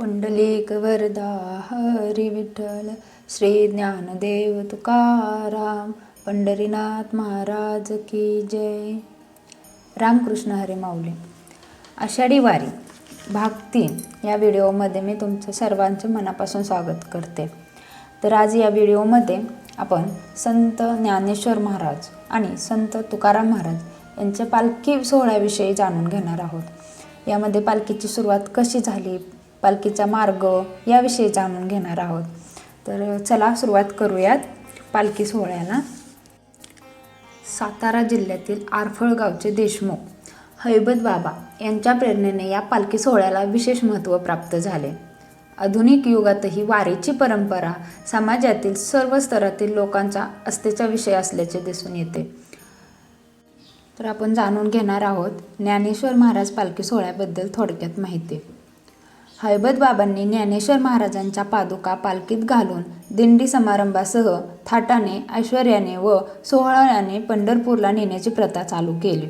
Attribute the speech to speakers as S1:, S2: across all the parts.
S1: पुंडलिक वरदा हरी विठ्ठल श्री ज्ञानदेव तुकाराम पंढरीनाथ महाराज की जय. रामकृष्ण हरी माऊली. आषाढी वारी भाग तीन या व्हिडिओमध्ये मी तुमचं सर्वांचं मनापासून स्वागत करते. तर आज या व्हिडिओमध्ये आपण संत ज्ञानेश्वर महाराज आणि संत तुकाराम महाराज यांच्या पालखी सोहळ्याविषयी जाणून घेणार आहोत. यामध्ये पालखीची सुरुवात कशी झाली? पालखीचा मार्ग याविषयी जाणून घेणार आहोत. तर चला सुरुवात करूयात पालखी सोहळ्याला. सातारा जिल्ह्यातील आरफळ गावचे देशमुख हैबत बाबा यांच्या प्रेरणेने या पालखी सोहळ्याला विशेष महत्त्व प्राप्त झाले. आधुनिक युगातही वारीची परंपरा समाजातील सर्व स्तरातील लोकांचा अस्तेचा विषय असल्याचे दिसून येते. तर आपण जाणून घेणार आहोत ज्ञानेश्वर महाराज पालखी सोहळ्याबद्दल थोडक्यात माहिती. हैबत बाबांनी ज्ञानेश्वर महाराजांच्या पादुका पालखीत घालून दिंडी समारंभासह थाटाने ऐश्वर्याने व सोहळ्याने पंढरपूरला नेण्याची प्रथा चालू केली.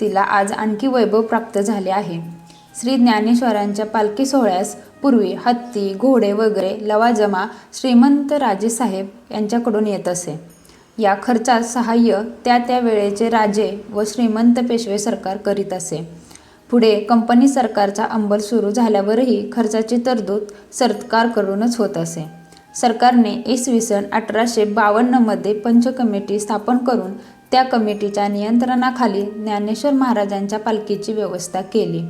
S1: तिला आज आणखी वैभव प्राप्त झाले आहे. श्री ज्ञानेश्वरांच्या पालखी सोहळ्यास पूर्वी हत्ती घोडे वगैरे लवाजमा श्रीमंत राजेसाहेब यांच्याकडून येत असे. या खर्चात सहाय्य त्या त्या वेळेचे राजे व श्रीमंत पेशवे सरकार करीत असे. पुढे कंपनी सरकारचा अंमल सुरू झाल्यावरही खर्चाची तरतूद सरकार करूनच होत असे. सरकारने इसवी सन अठराशे बावन्नमध्ये पंच कमिटी स्थापन करून त्या कमिटीच्या नियंत्रणाखाली ज्ञानेश्वर महाराजांच्या पालखीची व्यवस्था केली.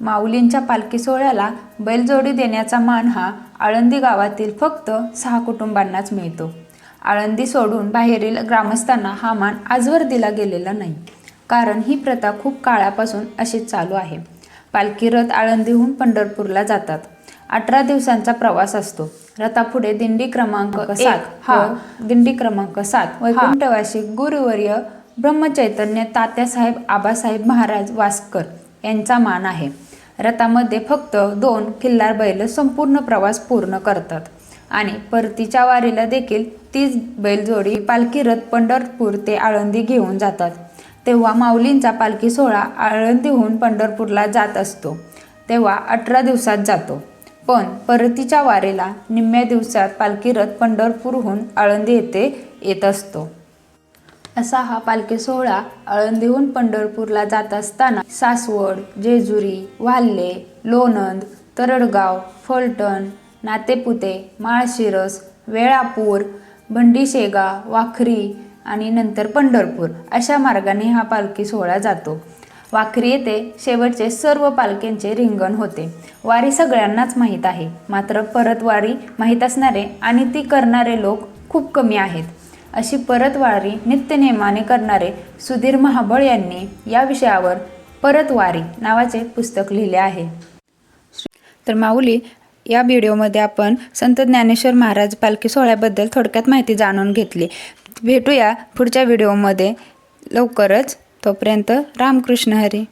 S1: माऊलींच्या पालखी सोहळ्याला बैलजोडी देण्याचा मान हा आळंदी गावातील फक्त सहा कुटुंबांनाच मिळतो. आळंदी सोडून बाहेरील ग्रामस्थांना हा मान आजवर दिला गेलेला नाही. कारण ही प्रथा खूप काळापासून अशीच चालू आहे. पालखी रथ आळंदीहून पंढरपूरला जातात. अठरा दिवसांचा प्रवास असतो. रथापुढे दिंडी क्रमांक सात हा. दिंडी क्रमांक सात वैकुंठवासी गुरुवर्य ब्रह्मचैतन्य तात्यासाहेब आबासाहेब महाराज वासकर यांचा मान आहे. रथामध्ये फक्त दोन खिल्लार बैल संपूर्ण प्रवास पूर्ण करतात. आणि परतीच्या वारीला देखील तीच बैलजोडी पालखी रथ पंढरपूर ते आळंदी घेऊन जातात. तेव्हा माऊलींचा पालखी सोहळा आळंदीहून पंढरपूरला जात असतो. तेव्हा अठरा दिवसात जातो. पण परतीच्या वारेला निम्म्या दिवसात पालखी रथ पंढरपूरहून आळंदी येथे येत असतो. असा हा पालखी सोहळा आळंदीहून पंढरपूरला जात असताना सासवड जेजुरी वाल्हे लोणंद तरडगाव फलटण नातेपुते माळशिरस वेळापूर भंडीशेगा वाखरी आणि नंतर पंढरपूर अशा मार्गाने हा पालखी सोहळा जातो. वाखरी येथे शेवटचे सर्व पालख्यांचे रिंगण होते. वारी सगळ्यांनाच माहीत आहे. मात्र परत वारी माहीत असणारे आणि ती करणारे लोक खूप कमी आहेत. अशी परतवारी नित्यनेमाने करणारे सुधीर महाबळ यांनी या विषयावर परतवारी नावाचे पुस्तक लिहिले आहे. तर माऊली या व्हिडिओमध्ये आपण संत ज्ञानेश्वर महाराज पालखी सोहळ्याबद्दल थोडक्यात माहिती जाणून घेतली. भेटूया पुढच्या व्हिडिओमध्ये. लवकरच तोपर्यंत रामकृष्ण हरी.